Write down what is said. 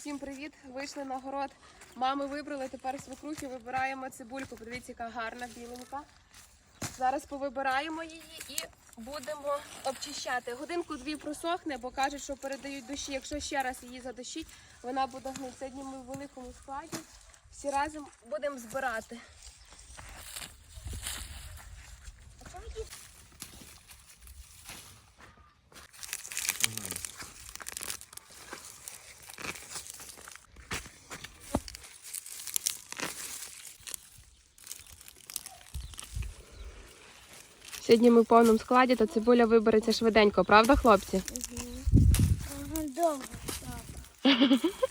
Всім привіт! Вийшли на город. Мами вибрали тепер свекрухи, вибираємо цибульку. Подивіться, яка гарна біленька. Зараз повибираємо її і будемо обчищати. Годинку-дві просохне, бо кажуть, що передають дощі. Якщо ще раз її задушить, вона буде гнити. Сьогодні ми в великому складі. Всі разом будемо збирати. Сьогодні ми в повному складі, то цибуля вибереться швиденько, правда, хлопці? Ага, довго. так.